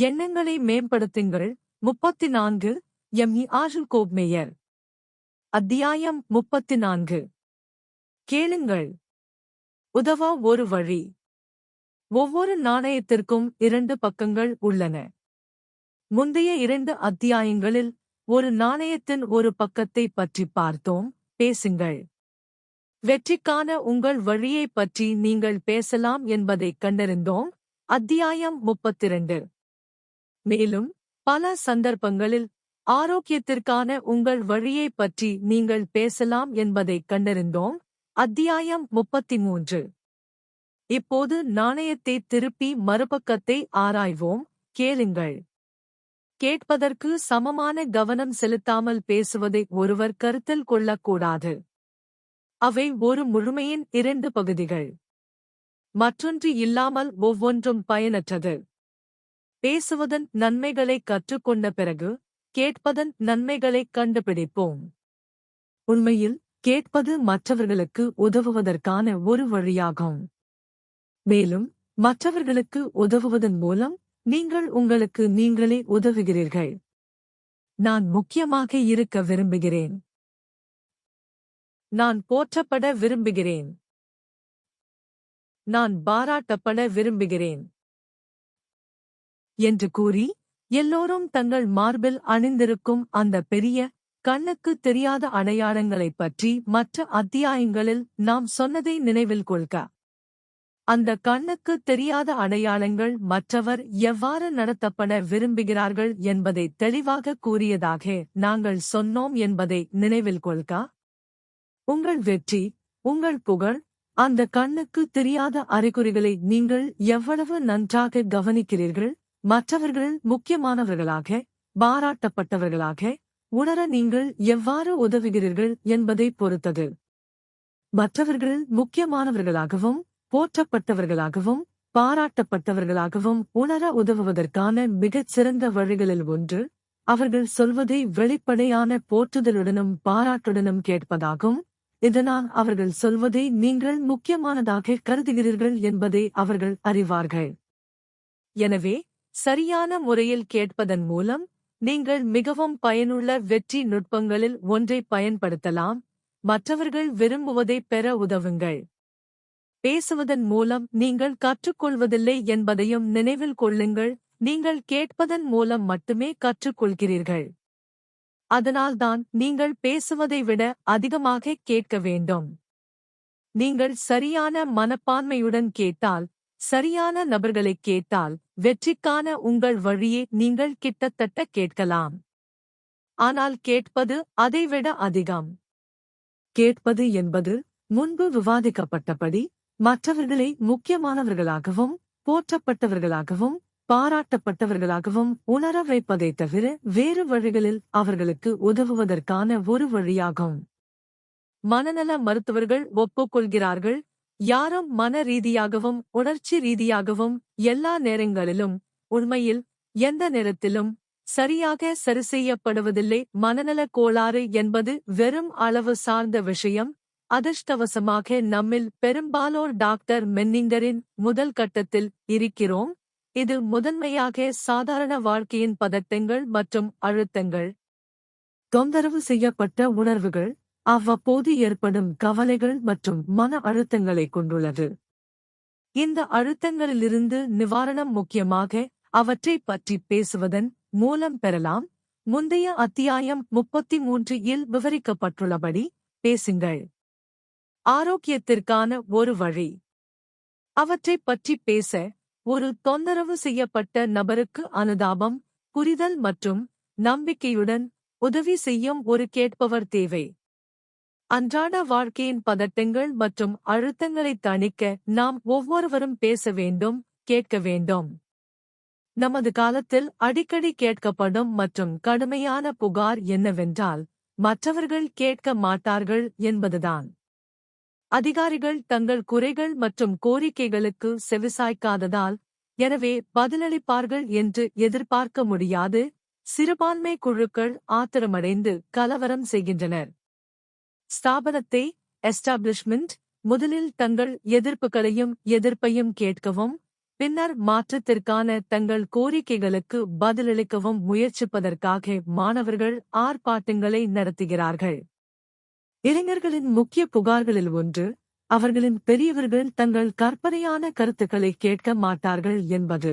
எண்ணங்களை மேம்படுத்துங்கள். முப்பத்தி நான்கு எம். இ. ஆஷில் கோப்மேயர். அத்தியாயம் முப்பத்தி நான்கு கேளுங்கள். உதவா ஒரு வழி. ஒவ்வொரு நாணயத்திற்கும் இரண்டு பக்கங்கள் உள்ளன. முந்தைய இரண்டு அத்தியாயங்களில் ஒரு நாணயத்தின் ஒரு பக்கத்தை பற்றி பார்த்தோம். பேசுங்கள். வெற்றிக்கான உங்கள் வழியைப் பற்றி நீங்கள் பேசலாம் என்பதைக் கண்டறிந்தோம். அத்தியாயம் முப்பத்திரண்டு. மேலும் பல சந்தர்ப்பங்களில் ஆரோக்கியத்திற்கான உங்கள் வழியைப் பற்றி நீங்கள் பேசலாம் என்பதைக் கண்டறிந்தோம். அத்தியாயம் முப்பத்தி மூன்று இப்போது நாணயத்தை திருப்பி மறுபக்கத்தை ஆராய்வோம். கேளுங்கள். கேட்பதற்கு சமமான கவனம் செலுத்தாமல் பேசுவதை ஒருவர் கருத்தில் கொள்ளக்கூடாது. அவை ஒரு முழுமையின் இரண்டு பகுதிகள். மற்றொன்று இல்லாமல் ஒவ்வொன்றும் பயனற்றது. பேசுவதன் நன்மைகளைக் கற்றுக்கொண்ட பிறகு கேட்பதன் நன்மைகளைக் கண்டுபிடிப்போம். உண்மையில் கேட்பது மற்றவர்களுக்கு உதவுவதற்கான ஒரு வழியாகும். மேலும் மற்றவர்களுக்கு உதவுவதன் மூலம் நீங்கள் உங்களுக்கு நீங்களே உதவுகிறீர்கள். நான் முக்கியமாக இருக்க விரும்புகிறேன். நான் போற்றப்பட விரும்புகிறேன். நான் பாராட்டப்பட விரும்புகிறேன். என்று கூறி எல்லோரும் தங்கள் மார்பில் அணிந்திருக்கும் அந்த பெரிய கண்ணுக்கு தெரியாத அடையாளங்களைப் பற்றி மற்ற அத்தியாயங்களில் நாம் சொன்னதை நினைவில் கொள்க. அந்த கண்ணுக்கு தெரியாத அடையாளங்கள் மற்றவர் எவ்வாறு நடத்தப்பட விரும்புகிறார்கள் என்பதை தெளிவாக கூறியதாக நாங்கள் சொன்னோம் என்பதை நினைவில் கொள்க. உங்கள் வெற்றி உங்கள் புகழ் அந்த கண்ணுக்கு தெரியாத அறிகுறிகளை நீங்கள் எவ்வளவு நன்றாக கவனிக்கிறீர்கள்? மற்றவர்கள் முக்கியமானவர்களாக பாராட்டப்பட்டவர்களாக உணர நீங்கள் எவ்வாறு உதவுகிறீர்கள் என்பதை பொறுத்தது. மற்றவர்கள் முக்கியமானவர்களாகவும் போற்றப்பட்டவர்களாகவும் பாராட்டப்பட்டவர்களாகவும் உணர உதவுவதற்கான மிகச் சிறந்த வழிகளில் ஒன்று அவர்கள் சொல்வதை வெளிப்படையான போற்றுதலுடனும் பாராட்டுடனும் கேட்பதாகும். இதனால் அவர்கள் சொல்வதை நீங்கள் முக்கியமானதாக கருதுகிறீர்கள் என்பதை அவர்கள் அறிவார்கள். எனவே சரியான முறையில் கேட்பதன் மூலம் நீங்கள் மிகவும் பயனுள்ள வெற்றி நுட்பங்களில் ஒன்றை பயன்படுத்தலாம். மற்றவர்கள் விரும்புவதைப் பெற உதவுங்கள். பேசுவதன் மூலம் நீங்கள் கற்றுக்கொள்வதில்லை என்பதையும் நினைவில் கொள்ளுங்கள். நீங்கள் கேட்பதன் மூலம் மட்டுமே கற்றுக்கொள்கிறீர்கள். அதனால்தான் நீங்கள் பேசுவதை விட அதிகமாக கேட்க வேண்டும். நீங்கள் சரியான மனப்பான்மையுடன் கேட்டால் சரியான நபர்களைக் கேட்டால் வெற்றிக்கான உங்கள் வழியே நீங்கள் கிட்டத்தட்ட கேட்கலாம். ஆனால் கேட்பது அதைவிட அதிகம். கேட்பது என்பது முன்பு விவாதிக்கப்பட்டபடி மற்றவர்களை முக்கியமானவர்களாகவும் போற்றப்பட்டவர்களாகவும் பாராட்டப்பட்டவர்களாகவும் உணர வைப்பதைத் தவிர வேறு வழிகளில் அவர்களுக்கு உதவுவதற்கான ஒரு வழியாகும். மனநல மருத்துவர்கள் ஒப்புக்கொள்கிறார்கள் யாரும் மன ரீதியாகவும் உணர்ச்சி ரீதியாகவும் எல்லா நேரங்களிலும் உண்மையில் எந்த நேரத்திலும் சரியாக சரிசெய்யப்படுவதில்லை மனநலக் கோளாறு என்பது வெறும் அளவு சார்ந்த விஷயம். அதிர்ஷ்டவசமாக நம்மில் பெரும்பாலோர் டாக்டர் மென்னிங்கரின் முதல் கட்டத்தில் இருக்கிறோம். இது முதன்மையாக சாதாரண வாழ்க்கையின் பதட்டங்கள் மற்றும் அழுத்தங்கள். தொந்தரவு செய்யப்பட்ட உணர்வுகள். அவ்வப்போது ஏற்படும் கவலைகள் மற்றும் மன அழுத்தங்களை கொண்டுள்ளது. இந்த அழுத்தங்களிலிருந்து நிவாரணம் முக்கியமாக அவற்றைப் பற்றி பேசுவதன் மூலம் பெறலாம். முந்தைய அத்தியாயம் முப்பத்தி மூன்று இல் விவரிக்கப்பட்டுள்ளபடி பேசுங்கள். ஆரோக்கியத்திற்கான ஒரு வழி. அவற்றைப் பற்றி பேச ஒரு தொந்தரவு செய்யப்பட்ட நபருக்கு அனுதாபம் புரிதல் மற்றும் நம்பிக்கையுடன் உதவி செய்யும் ஒரு கேட்பவர் தேவை. அன்றாட வாழ்க்கையின் பதட்டங்கள் மற்றும் அழுத்தங்களை தணிக்க நாம் ஒவ்வொருவரும் பேச வேண்டும் கேட்க வேண்டும். நமது காலத்தில் அடிக்கடி கேட்கப்படும் மற்றும் கடுமையான புகார் என்னவென்றால் மற்றவர்கள் கேட்க மாட்டார்கள் என்பதுதான். அதிகாரிகள் தங்கள் குறைகள் மற்றும் கோரிக்கைகளுக்கு செவிசாய்க்காததால் எனவே பதிலளிப்பார்கள் என்று எதிர்பார்க்க முடியாது சிறுபான்மை குழுக்கள் ஆத்திரமடைந்து கலவரம் செய்கின்றனர். ஸ்தாபனத்தை எஸ்டாப்ளிஷ்மெண்ட் முதலில் தங்கள் எதிர்ப்புகளையும் எதிர்ப்பையும் கேட்கவும் பின்னர் மாற்றத்திற்கான தங்கள் கோரிக்கைகளுக்கு பதிலளிக்கவும் முயற்சிப்பதற்காக மாணவர்கள் ஆர்ப்பாட்டங்களை நடத்துகிறார்கள். இளைஞர்களின் முக்கிய புகார்களில் ஒன்று அவர்களின் பெரியவர்கள் தங்கள் கற்பனையான கருத்துக்களை கேட்க மாட்டார்கள் என்பது.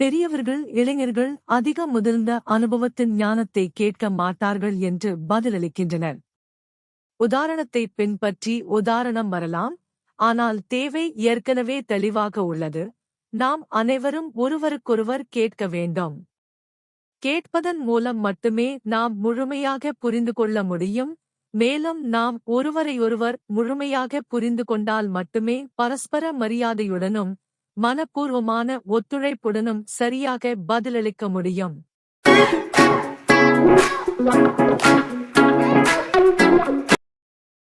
பெரியவர்கள் இளைஞர்கள் அதிக முதிர்ந்த அனுபவத்தின் ஞானத்தை கேட்க மாட்டார்கள் என்று பதிலளிக்கின்றனர். உதாரணத்தை பின்பற்றி உதாரணம் வரலாம். ஆனால் தேவை ஏற்கனவே தெளிவாக உள்ளது. நாம் அனைவரும் ஒருவருக்கொருவர் கேட்க வேண்டும். கேட்பதன் மூலம் மட்டுமே நாம் முழுமையாக புரிந்து கொள்ள முடியும். மேலும் நாம் ஒருவரையொருவர் முழுமையாக புரிந்து கொண்டால் மட்டுமே பரஸ்பர மரியாதையுடனும் மனப்பூர்வமான ஒத்துழைப்புடனும் சரியாக பதிலளிக்க முடியும். Thank you.